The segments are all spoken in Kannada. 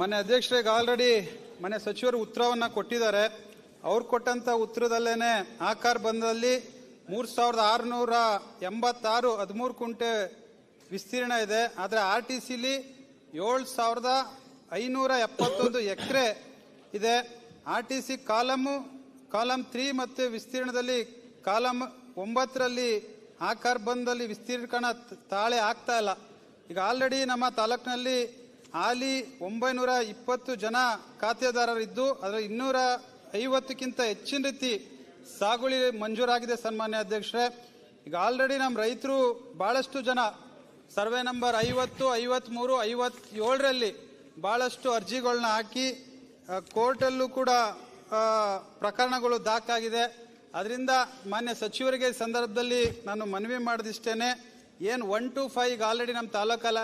ಮನೆ ಅಧ್ಯಕ್ಷರಿಗೆ ಆಲ್ರೆಡಿ ಮನೆ ಸಚಿವರು ಉತ್ತರವನ್ನ ಕೊಟ್ಟಿದ್ದಾರೆ. ಅವ್ರು ಕೊಟ್ಟಂತ ಉತ್ತರದಲ್ಲೇನೆ ಆಕಾರ ಬಂದಲ್ಲಿ ಮೂರ್ ಸಾವಿರದ ಆರುನೂರ ಎಂಬತ್ತಾರು ಹದಿಮೂರು ಕುಂಟೆ ವಿಸ್ತೀರ್ಣ ಇದೆ. ಆದರೆ ಆರ್ ಟಿ ಸಿಲಿ ಏಳು ಸಾವಿರದ ಐನೂರ ಎಪ್ಪತ್ತೊಂದು ಎಕರೆ ಇದೆ. R T C column, column three ಮತ್ತು ವಿಸ್ತೀರ್ಣದಲ್ಲಿ ಕಾಲಮ್ ಒಂಬತ್ತರಲ್ಲಿ ಆಕಾರ ಬಂದಲ್ಲಿ ವಿಸ್ತೀರ್ಣ ತಾಳೆ ಆಗ್ತಾ ಇಲ್ಲ. ಈಗ ಆಲ್ರೆಡಿ ನಮ್ಮ ತಾಲೂಕಿನಲ್ಲಿ ಹಾಲಿ ಒಂಬೈನೂರ ಇಪ್ಪತ್ತು ಜನ ಖಾತೆದಾರರಿದ್ದು, ಅದರ ಇನ್ನೂರ ಐವತ್ತಕ್ಕಿಂತ ಹೆಚ್ಚಿನ ರೀತಿ ಸಾಗುಳಿ ಮಂಜೂರಾಗಿದೆ ಸನ್ಮಾನ್ಯ ಅಧ್ಯಕ್ಷರೇ. ಈಗ ಆಲ್ರೆಡಿ ನಮ್ಮ ರೈತರು ಭಾಳಷ್ಟು ಜನ, ಸರ್ವೆ ನಂಬರ್ ಐವತ್ತು, ಐವತ್ಮೂರು, ಐವತ್ತೇಳರಲ್ಲಿ ಭಾಳಷ್ಟು ಅರ್ಜಿಗಳನ್ನ ಹಾಕಿ ಕೋರ್ಟಲ್ಲೂ ಕೂಡ ಪ್ರಕರಣಗಳು ದಾಖಾಗಿದೆ ಅದರಿಂದ ಮಾನ್ಯ ಸಚಿವರಿಗೆ ಸಂದರ್ಭದಲ್ಲಿ ನಾನು ಮನವಿ ಮಾಡಿದಿಷ್ಟೇನೆ. ಏನು ಒನ್ ಟು ಫೈವ್ ಈಗ ಆಲ್ರೆಡಿ ನಮ್ಮ ತಾಲೂಕಲ್ಲ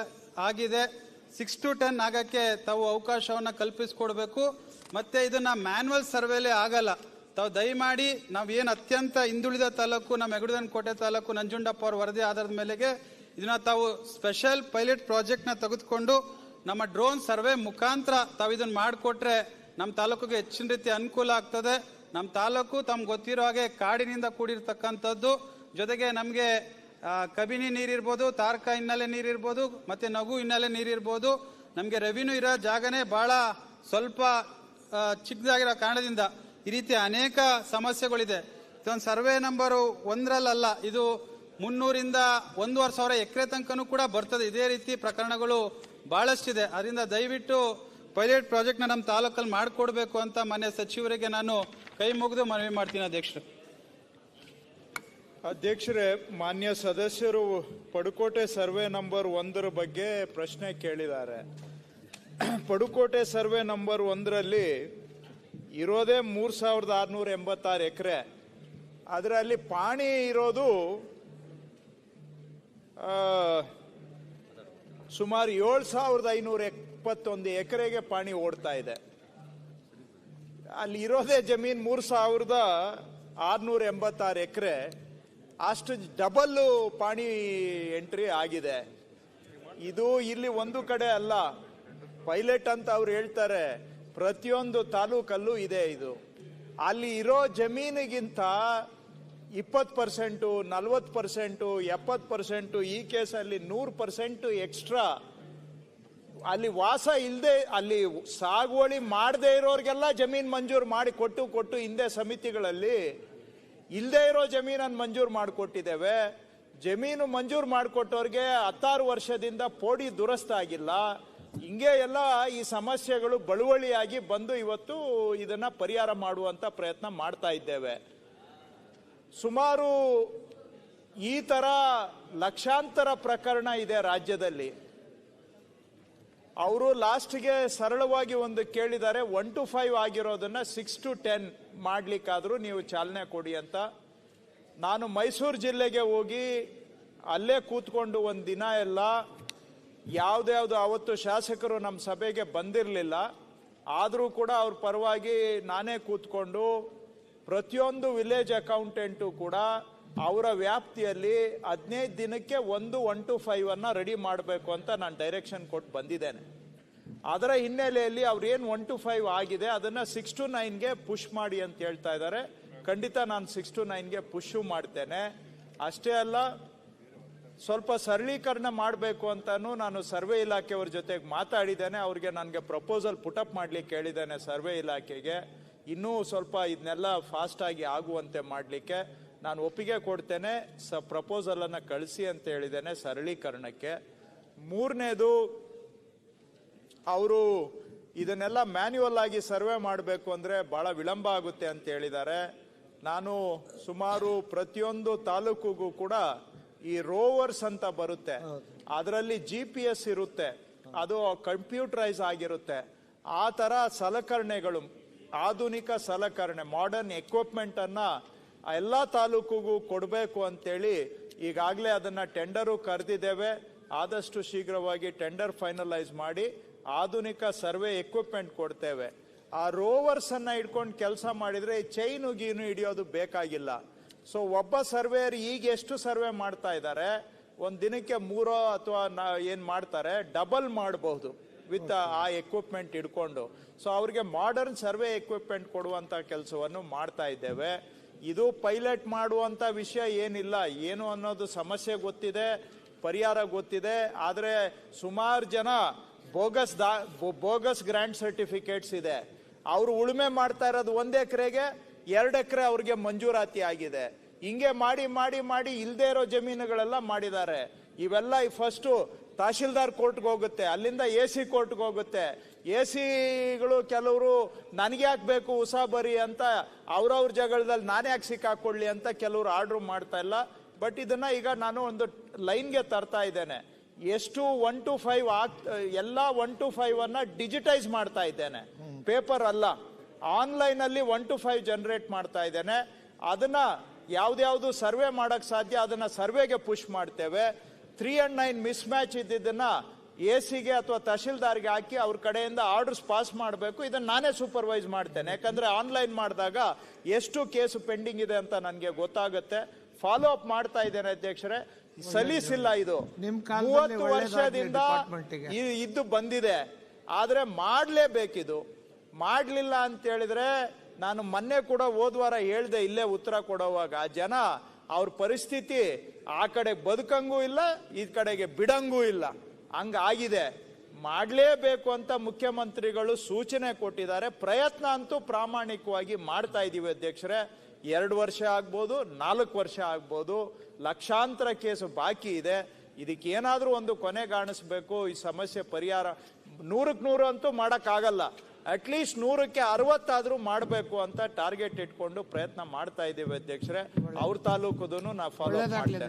ಆಗಿದೆ. ಸಿಕ್ಸ್ ಟು ಟೆನ್ ಆಗಕ್ಕೆ ತಾವು ಅವಕಾಶವನ್ನು ಕಲ್ಪಿಸಿಕೊಡ್ಬೇಕು. ಮತ್ತೆ ಇದನ್ನ ಮ್ಯಾನ್ಯಲ್ ಸರ್ವೇಲೆ ಆಗಲ್ಲ. ತಾವು ದಯಮಾಡಿ ನಾವು ಏನು ಅತ್ಯಂತ ಹಿಂದುಳಿದ ತಾಲೂಕು, ನಮ್ಮ ಹೆಗಡದನ್ ಕೋಟೆ ತಾಲೂಕು, ನಂಜುಂಡಪ್ಪ ಅವ್ರ ವರದಿ ಆಧಾರದ ಮೇಲೆಗೆ ಇದನ್ನ ತಾವು ಸ್ಪೆಷಲ್ ಪೈಲಟ್ ಪ್ರಾಜೆಕ್ಟ್ನ ತೆಗೆದುಕೊಂಡು ನಮ್ಮ ಡ್ರೋನ್ ಸರ್ವೆ ಮುಖಾಂತರ ತಾವು ಇದನ್ನು ಮಾಡಿಕೊಟ್ರೆ ನಮ್ಮ ತಾಲೂಕಿಗೆ ಹೆಚ್ಚಿನ ರೀತಿ ಅನುಕೂಲ ಆಗ್ತದೆ. ನಮ್ಮ ತಾಲೂಕು ತಮ್ಗೆ ಗೊತ್ತಿರೋ ಹಾಗೆ ಕಾಡಿನಿಂದ ಕೂಡಿರ್ತಕ್ಕಂಥದ್ದು. ಜೊತೆಗೆ ನಮಗೆ ಕಬಿನಿ ನೀರಿರ್ಬೋದು, ತಾರ್ಕ ಹಿನ್ನೆಲೆ ನೀರಿರ್ಬೋದು, ಮತ್ತು ನಗು ಹಿನ್ನೆಲೆ ನೀರಿರ್ಬೋದು. ನಮಗೆ ರೆವಿನ್ಯೂ ಇರೋ ಜಾಗನೇ ಭಾಳ ಸ್ವಲ್ಪ ಚಿಕ್ಕದಾಗಿರೋ ಕಾರಣದಿಂದ ಈ ರೀತಿ ಅನೇಕ ಸಮಸ್ಯೆಗಳಿದೆ. ಇದೊಂದು ಸರ್ವೆ ನಂಬರು ಒಂದರಲ್ಲ ಇದು ಮುನ್ನೂರಿಂದ ಒಂದೂವರೆ ಸಾವಿರ ಎಕರೆ ತನಕನೂ ಕೂಡ ಬರ್ತದೆ. ಇದೇ ರೀತಿ ಪ್ರಕರಣಗಳು ಭಾಳಷ್ಟಿದೆ ಅದರಿಂದ ದಯವಿಟ್ಟು ಪೈಲಟ್ ಪ್ರಾಜೆಕ್ಟ್ನ ನಮ್ಮ ತಾಲೂಕಲ್ಲಿ ಮಾಡಿಕೊಡ್ಬೇಕು ಅಂತ ಮನೆ ಸಚಿವರಿಗೆ ನಾನು ಕೈ ಮುಗಿದು ಮನವಿ ಮಾಡ್ತೀನಿ ಅಧ್ಯಕ್ಷರು. ಅಧ್ಯಕ್ಷರೇ, ಮಾನ್ಯ ಸದಸ್ಯರು ಪಡುಕೋಟೆ ಸರ್ವೆ ನಂಬರ್ ಒಂದರ ಬಗ್ಗೆ ಪ್ರಶ್ನೆ ಕೇಳಿದ್ದಾರೆ. ಪಡುಕೋಟೆ ಸರ್ವೆ ನಂಬರ್ ಒಂದರಲ್ಲಿ ಇರೋದೇ ಮೂರು ಸಾವಿರದ ಆರುನೂರ ಎಂಬತ್ತಾರು ಎಕರೆ. ಅದರಲ್ಲಿ ಪಾಣಿ ಇರೋದು ಸುಮಾರು ಏಳು ಸಾವಿರದ ಐನೂರ ಎಪ್ಪತ್ತೊಂದು ಎಕರೆಗೆ ಪಾಣಿ ಓಡ್ತಾ ಇದೆ. ಅಲ್ಲಿ ಇರೋದೇ ಜಮೀನು ಮೂರು ಸಾವಿರದ ಆರುನೂರ ಎಂಬತ್ತಾರು ಎಕರೆ. ಅಷ್ಟು ಡಬಲ್ ಪಾಣಿ ಎಂಟ್ರಿ ಆಗಿದೆ. ಇದು ಇಲ್ಲಿ ಒಂದು ಕಡೆ ಅಲ್ಲ. ಪೈಲಟ್ ಅಂತ ಅವ್ರು ಹೇಳ್ತಾರೆ, ಪ್ರತಿಯೊಂದು ತಾಲೂಕಲ್ಲೂ ಇದೆ ಇದು. ಅಲ್ಲಿ ಇರೋ ಜಮೀನಿಗಿಂತ ಇಪ್ಪತ್ತು ಪರ್ಸೆಂಟು, ನಲ್ವತ್ತು ಪರ್ಸೆಂಟು, ಎಪ್ಪತ್ತು ಪರ್ಸೆಂಟು ಈ ಕೇಸಲ್ಲಿ ನೂರು ಪರ್ಸೆಂಟು ಎಕ್ಸ್ಟ್ರಾ ಅಲ್ಲಿ ವಾಸ ಇಲ್ಲದೆ ಅಲ್ಲಿ ಸಾಗುವಳಿ ಮಾಡದೇ ಇರೋರಿಗೆಲ್ಲ ಜಮೀನ್ ಮಂಜೂರು ಮಾಡಿ ಕೊಟ್ಟು ಕೊಟ್ಟು ಹಿಂದೆ ಸಮಿತಿಗಳಲ್ಲಿ ಇಲ್ಲದೆ ಇರೋ ಜಮೀನನ್ನು ಮಂಜೂರು ಮಾಡಿಕೊಟ್ಟಿದ್ದೇವೆ. ಜಮೀನು ಮಂಜೂರು ಮಾಡಿಕೊಟ್ಟವ್ರಿಗೆ ಹತ್ತಾರು ವರ್ಷದಿಂದ ಪೋಡಿ ದುರಸ್ತ ಆಗಿಲ್ಲ. ಹಿಂಗೆ ಎಲ್ಲ ಈ ಸಮಸ್ಯೆಗಳು ಬಳುವಳಿಯಾಗಿ ಬಂದು ಇವತ್ತು ಇದನ್ನ ಪರಿಹಾರ ಮಾಡುವಂಥ ಪ್ರಯತ್ನ ಮಾಡ್ತಾ ಇದ್ದೇವೆ. ಸುಮಾರು ಈ ತರ ಲಕ್ಷಾಂತರ ಪ್ರಕರಣ ಇದೆ ರಾಜ್ಯದಲ್ಲಿ. ಅವರು ಲಾಸ್ಟ್ಗೆ ಸರಳವಾಗಿ ಒಂದು ಕೇಳಿದ್ದಾರೆ, ಒನ್ ಟು ಫೈವ್ ಆಗಿರೋದನ್ನ ಸಿಕ್ಸ್ ಟು ಟೆನ್ ಮಾಡಲಿಕ್ಕಾದರೂ ನೀವು ಚಾಲನೆ ಕೊಡಿ ಅಂತ. ನಾನು ಮೈಸೂರು ಜಿಲ್ಲೆಗೆ ಹೋಗಿ ಅಲ್ಲೇ ಕೂತ್ಕೊಂಡು ಒಂದು ದಿನ ಎಲ್ಲ ಯಾವ್ದ್ಯಾವ್ದು ಅವತ್ತು ಶಾಸಕರು ನಮ್ಮ ಸಭೆಗೆ ಬಂದಿರಲಿಲ್ಲ. ಆದರೂ ಕೂಡ ಅವ್ರ ಪರವಾಗಿ ನಾನೇ ಕೂತ್ಕೊಂಡು ಪ್ರತಿಯೊಂದು ವಿಲೇಜ್ ಅಕೌಂಟೆಂಟು ಕೂಡ ಅವರ ವ್ಯಾಪ್ತಿಯಲ್ಲಿ ಹದಿನೈದು ದಿನಕ್ಕೆ ಒಂದು ಒನ್ ಟು ಫೈವ್ ಅನ್ನ ರೆಡಿ ಮಾಡಬೇಕು ಅಂತ ನಾನು ಡೈರೆಕ್ಷನ್ ಕೊಟ್ಟು ಬಂದಿದ್ದೇನೆ. ಅದರ ಹಿನ್ನೆಲೆಯಲ್ಲಿ ಅವ್ರು ಏನು ಒನ್ ಟು ಫೈವ್ ಆಗಿದೆ, ಅದನ್ನ ಸಿಕ್ಸ್ ಟು ನೈನ್ಗೆ ಪುಷ್ ಮಾಡಿ ಅಂತ ಹೇಳ್ತಾ ಇದ್ದಾರೆ. ಖಂಡಿತ ನಾನು ಸಿಕ್ಸ್ ಟು ನೈನ್ಗೆ ಪುಷ್ ಮಾಡ್ತೇನೆ. ಅಷ್ಟೇ ಅಲ್ಲ, ಸ್ವಲ್ಪ ಸರಳೀಕರಣ ಮಾಡಬೇಕು ಅಂತಾನು ನಾನು ಸರ್ವೆ ಇಲಾಖೆಯವ್ರ ಜೊತೆಗೆ ಮಾತಾಡಿದ್ದೇನೆ. ಅವ್ರಿಗೆ ನನಗೆ ಪ್ರಪೋಸಲ್ ಪುಟಪ್ ಮಾಡ್ಲಿಕ್ಕೆ ಹೇಳಿದ್ದೇನೆ ಸರ್ವೆ ಇಲಾಖೆಗೆ. ಇನ್ನೂ ಸ್ವಲ್ಪ ಇದನ್ನೆಲ್ಲ ಫಾಸ್ಟ್ ಆಗಿ ಆಗುವಂತೆ ಮಾಡಲಿಕ್ಕೆ. ನಾನು ಒಪ್ಪಿಗೆ ಕೊಡ್ತೇನೆ, ಸ ಪ್ರಪೋಸಲನ್ನು ಕಳಿಸಿ ಅಂತ ಹೇಳಿದ್ದೇನೆ ಸರಳೀಕರಣಕ್ಕೆ. ಮೂರನೇದು, ಅವರು ಇದನ್ನೆಲ್ಲ ಮ್ಯಾನ್ಯುವಲ್ ಆಗಿ ಸರ್ವೆ ಮಾಡಬೇಕು ಅಂದರೆ ಭಾಳ ವಿಳಂಬ ಆಗುತ್ತೆ ಅಂತ ಹೇಳಿದ್ದಾರೆ. ನಾನು ಸುಮಾರು ಪ್ರತಿಯೊಂದು ತಾಲೂಕಿಗೂ ಕೂಡ ಈ ರೋವರ್ಸ್ ಅಂತ ಬರುತ್ತೆ. ಅದರಲ್ಲಿ ಜಿ ಪಿ ಎಸ್ ಇರುತ್ತೆ. ಅದು ಕಂಪ್ಯೂಟರೈಸ್ ಆಗಿರುತ್ತೆ. ಆ ಥರ ಸಲಕರಣೆಗಳು, ಆಧುನಿಕ ಸಲಕರಣೆ ಮಾಡರ್ನ್ ಎಕ್ವಿಪ್ಮೆಂಟನ್ನು ಆ ಎಲ್ಲ ತಾಲೂಕಿಗೂ ಕೊಡಬೇಕು ಅಂತೇಳಿ ಈಗಾಗಲೇ ಅದನ್ನು ಟೆಂಡರು ಕರೆದಿದ್ದೇವೆ. ಆದಷ್ಟು ಶೀಘ್ರವಾಗಿ ಟೆಂಡರ್ ಫೈನಲೈಸ್ ಮಾಡಿ ಆಧುನಿಕ ಸರ್ವೆ ಎಕ್ವಿಪ್ಮೆಂಟ್ ಕೊಡ್ತೇವೆ. ಆ ರೋವರ್ಸನ್ನು ಅನ್ನ ಇಟ್ಕೊಂಡು ಕೆಲಸ ಮಾಡಿದರೆ ಚೈನು ಗೀನು ಹಿಡಿಯೋದು ಬೇಕಾಗಿಲ್ಲ. ಸೊ ಒಬ್ಬ ಸರ್ವೇಯರ್ ಈಗ ಎಷ್ಟು ಸರ್ವೆ ಮಾಡ್ತಾ ಇದ್ದಾರೆ? ಒಂದು ದಿನಕ್ಕೆ ಮೂರೋ ಅಥವಾ ಏನು ಮಾಡ್ತಾರೆ? ಡಬಲ್ ಮಾಡಬಹುದು ವಿತ್ ಆ ಎಕ್ವಿಪ್ಮೆಂಟ್ ಇಟ್ಕೊಂಡು ಸೊ ಅವ್ರಿಗೆ ಮಾಡರ್ನ್ ಸರ್ವೆ ಎಕ್ವಿಪ್ಮೆಂಟ್ ಕೊಡುವಂಥ ಕೆಲಸವನ್ನು ಮಾಡ್ತಾ ಇದ್ದೇವೆ. ಇದು ಪೈಲಟ್ ಮಾಡುವಂತ ವಿಷಯ ಏನಿಲ್ಲ. ಏನು ಅನ್ನೋದು ಸಮಸ್ಯೆ ಗೊತ್ತಿದೆ, ಪರಿಹಾರ ಗೊತ್ತಿದೆ. ಆದರೆ ಸುಮಾರು ಜನ ಬೋಗಸ್ ದಾ ಬೋಗಸ್ ಗ್ರ್ಯಾಂಡ್ ಸರ್ಟಿಫಿಕೇಟ್ಸ್ ಇದೆ. ಅವರು ಉಳುಮೆ ಮಾಡ್ತಾ ಇರೋದು ಒಂದ್ ಎಕರೆಗೆ, ಎರಡು ಎಕರೆ ಅವ್ರಿಗೆ ಮಂಜೂರಾತಿ ಆಗಿದೆ. ಹಿಂಗೆ ಮಾಡಿ ಮಾಡಿ ಮಾಡಿ ಇಲ್ದೇ ಇರೋ ಜಮೀನುಗಳೆಲ್ಲ ಮಾಡಿದ್ದಾರೆ. ಇವೆಲ್ಲ ಫಸ್ಟು ತಹಶೀಲ್ದಾರ್ ಕೋರ್ಟ್ಗೆ ಹೋಗುತ್ತೆ, ಅಲ್ಲಿಂದ ಎ ಸಿ ಕೋರ್ಟ್ಗೆ ಹೋಗುತ್ತೆ. ಎ ಸಿಗಳು ಕೆಲವರು ನನಗೆ ಯಾಕೆ ಬೇಕು ಉಸಾಬರಿ ಅಂತ ಅವ್ರವ್ರ ಜಗಳದಲ್ಲಿ ನಾನೇ ಯಾಕೆ ಸಿಕ್ಕಾಕೊಳ್ಳಿ ಅಂತ ಕೆಲವರು ಆರ್ಡ್ರ್ ಮಾಡ್ತಾ ಇಲ್ಲ. ಬಟ್ ಇದನ್ನ ಈಗ ನಾನು ಒಂದು ಲೈನ್ಗೆ ತರ್ತಾ ಇದ್ದೇನೆ. ಎಷ್ಟು ಒನ್ ಟು ಫೈವ್ ಆಗ್, ಎಲ್ಲ ಒನ್ ಟು ಫೈವ್ ಅನ್ನ ಡಿಜಿಟೈಸ್ ಮಾಡ್ತಾ ಇದ್ದೇನೆ. ಪೇಪರ್ ಅಲ್ಲ ಆನ್ಲೈನ್ ಅಲ್ಲಿ ಒನ್ ಟು ಫೈವ್ ಜನರೇಟ್ ಮಾಡ್ತಾ ಇದ್ದೇನೆ. ಅದನ್ನ ಯಾವ್ದ್ಯಾವ್ದು ಸರ್ವೆ ಮಾಡಕ್ ಸಾಧ್ಯ, ಅದನ್ನ ಸರ್ವೆಗೆ ಪುಷ್ ಮಾಡ್ತೇವೆ. Three and nine mismatch ಇದ್ದಿದ್ದನ್ನ ಎ ಸಿಗೆ ಅಥವಾ ತಹಶೀಲ್ದಾರ್ಗೆ ಹಾಕಿ ಅವ್ರ ಕಡೆಯಿಂದ ಆರ್ಡರ್ಸ್ ಪಾಸ್ ಮಾಡಬೇಕು. ಇದನ್ನು ನಾನೇ ಸೂಪರ್ವೈಸ್ ಮಾಡ್ತೇನೆ. ಯಾಕಂದರೆ ಆನ್ಲೈನ್ ಮಾಡಿದಾಗ ಎಷ್ಟು ಕೇಸು ಪೆಂಡಿಂಗ್ ಇದೆ ಅಂತ ನನಗೆ ಗೊತ್ತಾಗುತ್ತೆ. ಫಾಲೋ ಅಪ್ ಮಾಡ್ತಾ ಇದ್ದೇನೆ ಅಧ್ಯಕ್ಷರೇ. ಸಲ್ಲಿಸಿಲ್ಲ ಇದು. ಮೂವತ್ತು ವರ್ಷದಿಂದ. ಇದ್ದು ಬಂದಿದೆ. ಆದರೆ ಮಾಡಲೇಬೇಕಿದು. ಮಾಡಲಿಲ್ಲ ಅಂತ ಹೇಳಿದ್ರೆ ನಾನು ಮೊನ್ನೆ ಕೂಡ ಹೋದ್ವಾರ ಹೇಳ್ದೆ ಇಲ್ಲೇ ಉತ್ತರ ಕೊಡೋವಾಗ. ಜನ ಅವ್ರ ಪರಿಸ್ಥಿತಿ ಆ ಕಡೆ ಬದುಕಂಗೂ ಇಲ್ಲ, ಈ ಕಡೆಗೆ ಬಿಡಂಗೂ ಇಲ್ಲ. ಹಂಗಾಗಿದೆ. ಮಾಡಲೇಬೇಕು ಅಂತ ಮುಖ್ಯಮಂತ್ರಿಗಳು ಸೂಚನೆ ಕೊಟ್ಟಿದ್ದಾರೆ. ಪ್ರಯತ್ನ ಅಂತೂ ಪ್ರಾಮಾಣಿಕವಾಗಿ ಮಾಡ್ತಾ ಇದ್ದೀವಿ ಅಧ್ಯಕ್ಷರೇ. ಎರಡು ವರ್ಷ ಆಗ್ಬೋದು, ನಾಲ್ಕು ವರ್ಷ ಆಗ್ಬೋದು. ಲಕ್ಷಾಂತರ ಕೇಸು ಬಾಕಿ ಇದೆ. ಇದಕ್ಕೆ ಏನಾದರೂ ಒಂದು ಕೊನೆ ಕಾಣಿಸ್ಬೇಕು. ಈ ಸಮಸ್ಯೆ ಪರಿಹಾರ, ನೂರಕ್ಕೆ ನೂರು ಅಂತೂ ಮಾಡಕ್ಕಾಗಲ್ಲ. ಅಟ್ಲೀಸ್ಟ್ ನೂರಕ್ಕೆ ಅರವತ್ತಾದ್ರೂ ಮಾಡಬೇಕು ಅಂತ ಟಾರ್ಗೆಟ್ ಇಟ್ಕೊಂಡು ಪ್ರಯತ್ನ ಮಾಡ್ತಾ ಇದ್ದೀವಿ ಅಧ್ಯಕ್ಷರೇ. ಅವ್ರ ತಾಲೂಕುದೂ ನಾ ಫಾಲೋ ಮಾಡ್ತೇನೆ.